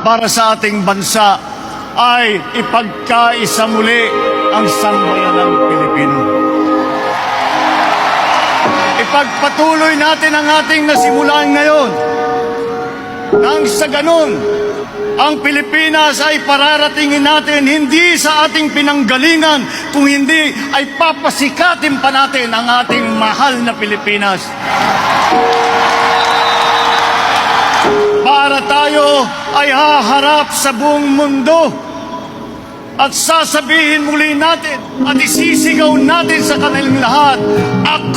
para sa ating bansa ay ipagkaisa muli ang sambayanang Pilipino. Ipagpatuloy natin ang ating nasimulan ngayon nang sa ganun, ang Pilipinas ay pararatingin natin hindi sa ating pinanggalingan, kung hindi ay papasikatin pa natin ang ating mahal na Pilipinas. Ay haharap sa buong mundo. At sasabihin muli natin at isisigaw natin sa kanilang lahat, Ako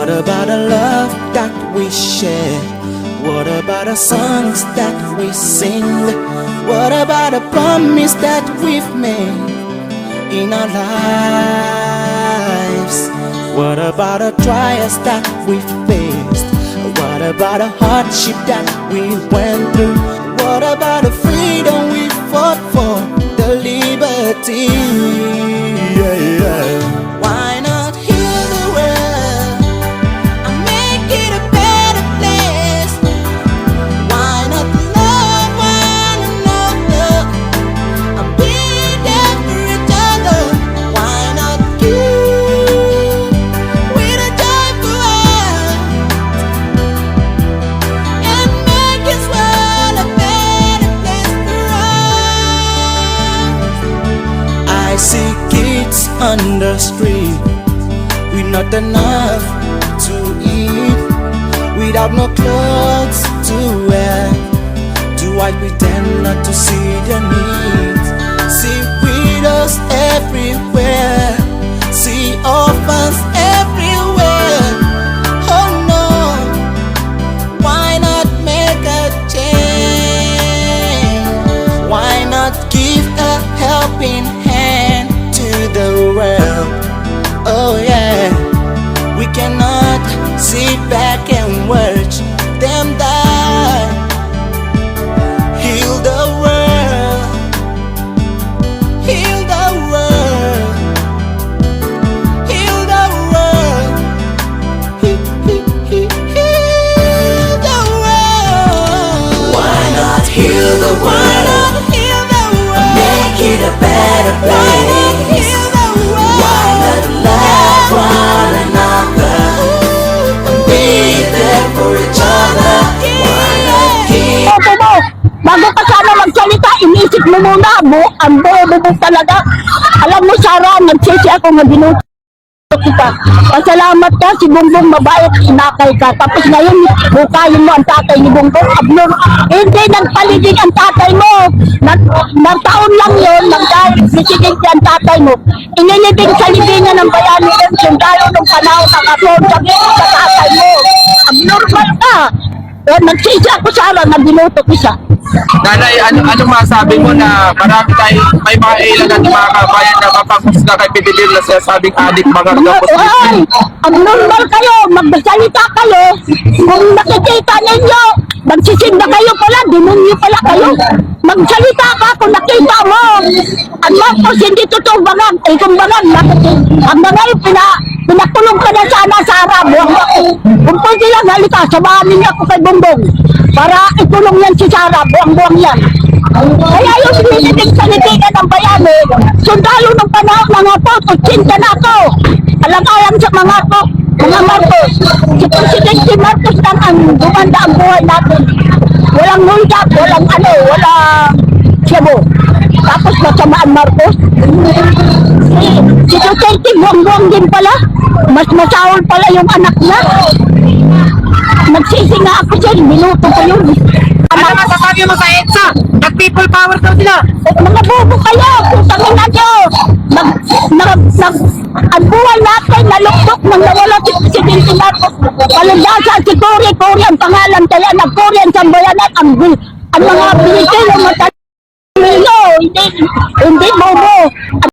What about the love that we share? What about the songs that we sing? What about the promise that we've made in our lives? What about the trials that we've faced? What about the hardship that we went through? What about the freedom we fought for? The liberty. See kids on the street with not enough to eat, without no clothes to wear. Do I pretend not to see their needs? See widows everywhere, see orphans sana magsalita, inisip mo muna, bu ang bobo mo talaga. Alam mo, Sarah, nagsisi ako nga binuto kita. Pasalamat ka, si Bongbong mabait, inakay ka. Tapos ngayon, bukayin mo ang tatay ni Bongbong. Abnor, hindi nagpaligid ang tatay mo. Nag, ng taon lang yun, presidente ang tatay mo. Inilibing sa libingan ng bayani ng sundalo ng panahon ng ason sa sa tatay mo. Abnormal ka. Eh, nagsisi ako sana na binuto ko siya. Nanay, ano, ano masabi mo na marami tayo, may mga ilan na mga kabayan na mapaghusga kay PBBM na sinasabing adik mga Mga kapos ay, abnormal kayo, magsalita kayo. Kung nakikita ninyo, magsisinda kayo pala, demonyo pala kayo. Magsalita ka kung nakita mo. Ang Marcos, hindi totoo bangag. Eh, kung bakit? Ang bangag, pina, pinakulong ka na sana sa Arab. Huwag ako. Pwede lang, halika, samahan ninyo ako kay Bongbong. Para ikulong yan si Sarah, buwang-buwang yan. Kaya yung sinisinig sa nitigan ng bayani, sundalo ng panahon mga po, 80 na ako. Alagayan sa mga po, mga Marcos. Si Presidente Marcos lang ang gumanda ang buhay natin. Walang hulga, walang ano, walang siyabo. Tapos masamaan Marcos. Si, si Duterte, buwang-buwang din pala. Mas masahol pala yung anak niya. Nagsisi nga ako dyan, minuto ko yun. Ano masasabi mo sa EDSA? Nag-people power daw sila. Mga bobo kayo, putang ina nyo. Nag, nag, nag, ang buhay natin, naluktok nang nawala si Presidente Marcos. Palindasan si Cory, Cory ang pangalan, kaya nag-Cory ang sambayanan, ang, gu- ang mga Pilipino matalino, hindi, hindi bobo.